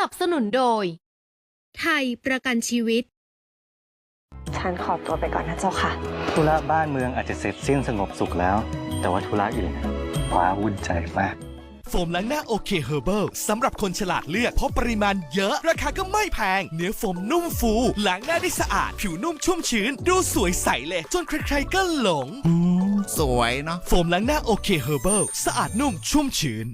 นับสนุนโดย ไทยประกันชีวิต ฉันขอตัวไปก่อนนะเจ้าค่ะ ธุระบ้านเมืองอาจจะเสร็จสิ้นสงบสุขแล้ว แต่ว่าธุระอื่นว้าวุ่นใจมากโฟมล้างหน้าโอเคเฮอร์เบิลสำหรับคนฉลาดเลือกเพราะปริมาณเยอะ ราคาก็ไม่แพง เนื้อโฟมนุ่มฟูล้างหน้าได้สะอาด ผิวนุ่มชุ่มชื้น ดูสวยใสเลย จนใครๆก็หลงสวยเนาะโฟมล้างหน้าโอเคเฮอร์เบิลสะอาดนุ่มชุ่มชื้น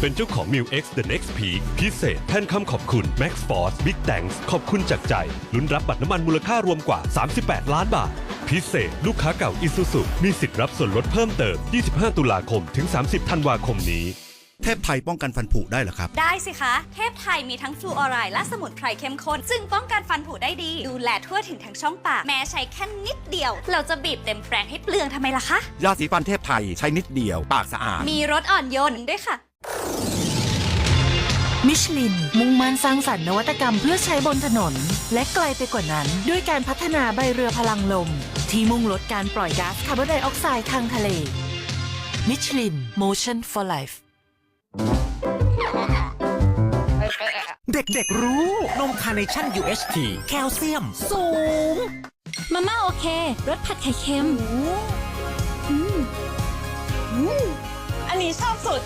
เป็นเจ้าของ m i l X The Next Peak พิเศษแทนคำขอบคุณ Max Force Big Thanks ขอบคุณจากใจ ลุ้นรับบัตรน้ำมันมูลค่ารวมกว่า 38 ล้านบาท พิเศษลูกค้าเก่า Isuzu มีสิทธิ์รับส่วนลดเพิ่มเติม 25 ตุลาคมถึง 30 ธันวาคมนี้ เทพไทยป้องกันฟันผุได้เหรอครับ ได้สิคะ เทพไทยมีทั้งฟลูออไรด์และสมุนไพรเข้มข้น ซึ่งป้องกันฟันผุได้ดี ดูแลทั่วถึงทั้งช่องปาก แม้ใช้แค่นิดเดียว เราจะบีบเต็มแปรงให้เปลืองทำไมล่ะคะ ยาสีฟันเทพไทยใช้นิดเดียว ปากสะอาด มีรสอ่อนโยนด้วยค่ะ มิชลิน มุ่งมั่นสร้างสรรค์นวัตกรรมเพื่อใช้บนถนน และไกลไปกว่านั้นด้วยการพัฒนาใบเรือพลังลม ที่มุ่งลดการปล่อยก๊าซคาร์บอนไดออกไซด์ทางทะเล มิชลิน Motion for Life เด็กๆรู้ นมคาร์เนชั่น UHT แคลเซียม สูง มาม่าโอเค รสผัดไข่เค็ม อันนี้ชอบสุด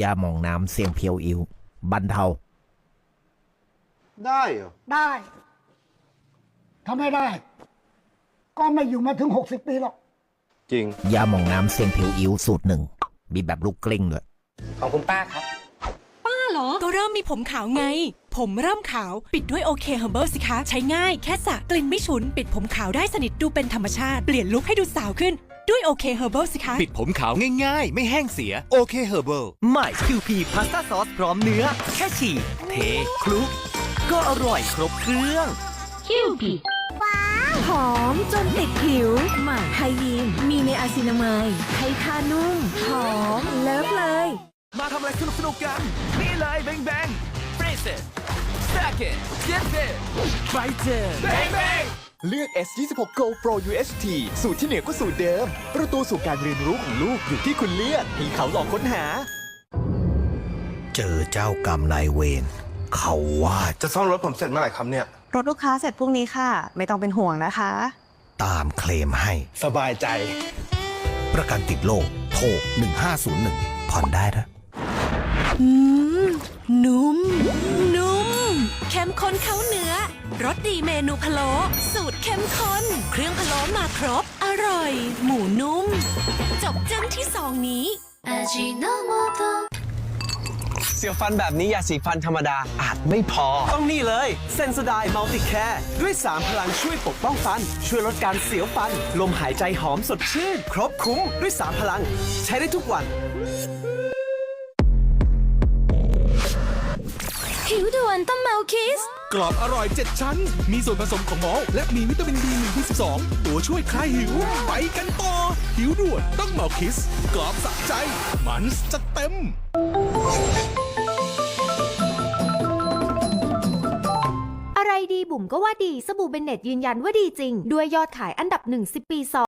ยาหมองน้ำเสียงเพียวอิวบรรเทา ได้เหรอได้ทำไม่ได้ ก็ไม่อยู่มาถึง 60 ปีหรอก จริง ยาหมองน้ำเสียงเพียวอิวสูตรหนึ่งมีแบบลูกกลิ้งด้วยของคุณป้าครับก็เริ่มมีผมขาวไง ผมเริ่มขาวปิดด้วยโอเคเฮอร์เบิลสิคะ ใช้ง่ายแค่สระกลิ่นไม่ฉุน ปิดผมขาวได้สนิทดูเป็นธรรมชาติ เปลี่ยนลุคให้ดูสาวขึ้น ด้วยโอเคเฮอร์เบิลสิคะ ปิดผมขาวง่ายๆ ไม่แห้งเสียโอเคเฮอร์เบิลใหม่ QP พาสต้าซอสพร้อมเนื้อ แค่ฉีกเทคลุก ก็อร่อยครบเครื่องหอมจนติดผิวใหม่ไฮยีนมีในอาซินามายให้ทานุ่ม หอม เลิฟเลย มาทำอะไรสนุกสนุกๆกัน นี่เลยแบงแบงเฟรเซตสแต็กเกตเจ็ตเไปเจอ แบงแบง เลือก S26 Go Pro UHT สูตรที่เหนือกว่าสูตรเดิม ประตูสู่การเรียนรู้ของลูกอยู่ที่คุณเลือกให้เขาลองค้นหา เจอเจ้ากรรมนายเวรเขาว่าจะซ่อมรถผมเสร็จเมื่อไหร่ครับเนี่ย รถลูกค้าเสร็จพรุ่งนี้ค่ะ ไม่ต้องเป็นห่วงนะคะ ตามเคลมให้ สบายใจ ประกันติดโลกโทร1501 ผ่อนได้นะอืม นุ่ม นุ่ม เข้มข้นเข้าเนื้อ รสดีเมนูพะโล้สูตรเข้มข้น เครื่องพะโล้มาครบ อร่อย หมูนุ่ม จบจังที่สองนี้เสียวฟันแบบนี้ยาสีฟันธรรมดาอาจไม่พอ ต้องนี่เลยเซนสไดมัลติแคร์ด้วย 3 พลังช่วยปกป้องฟัน ช่วยลดการเสียวฟัน ลมหายใจหอมสดชื่น ครบคุ้มด้วย 3 พลัง ใช้ได้ทุกวันผิวด่วนต้องเมาคิส กรอบอร่อย 7 ชั้น มีส่วนผสมของมอลต์และมีวิตามิน B1 B12 ตัวช่วยคลายหิว ไปกันต่อ หิวด่วนต้องเมาคิส กรอบสะใจ มันจะเต็ม อะไรดีบุ๋มก็ว่าดี สบู่เบนเน็ตยืนยันว่าดีจริง ด้วยยอดขายอันดับหนึ่ง10 ปีซ้อน